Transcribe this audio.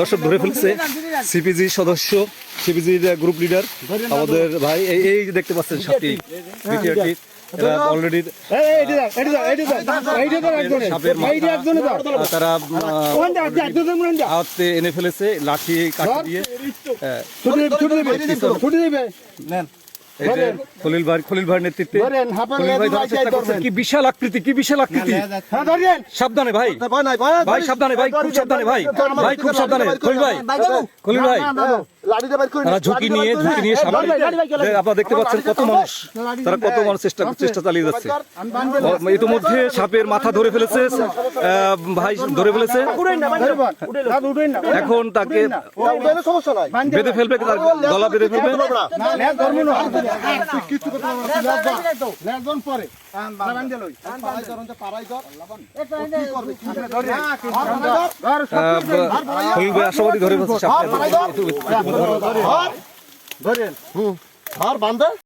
দর্শক ধরে ফেলছে। সিপিজি সদস্য সিপিজির গ্রুপ লিডার আমাদের ভাই এই দেখতে পাচ্ছেন সাপটি দ্বিতীয়টি। অলরেডি তারা আহতে এনে ফেলেছে লাঠি কাঠি দিয়ে। এই যে খলিল ভাই খলিল ভাইয়ের নেতৃত্বে খলিল ভাই ধরার চেষ্টা করছেন কি বিশাল আকৃতি কি বিশাল আকৃতি সাবধানে ভাই ভাই সাবধানে ভাই খুব সাবধানে ভাই ভাই খুব সাবধানে খলিল ভাই খলিল ভাই ঝুঁকি নিয়ে ঝুঁকি নিয়ে সামনে আপনারা দেখতে পাচ্ছেন কত মানুষ তারা কত মানুষ চেষ্টা চেষ্টা চালিয়ে যাচ্ছে। ইতিমধ্যে সাপের মাথা ধরে ফেলেছে ভাই ধরে ফেলেছে। এখন তাকে বেঁধে ফেলবে তার গলা বেঁধে ফেলবে? আশাবাদী ধরে ফেলছে সাপকে বান্ধে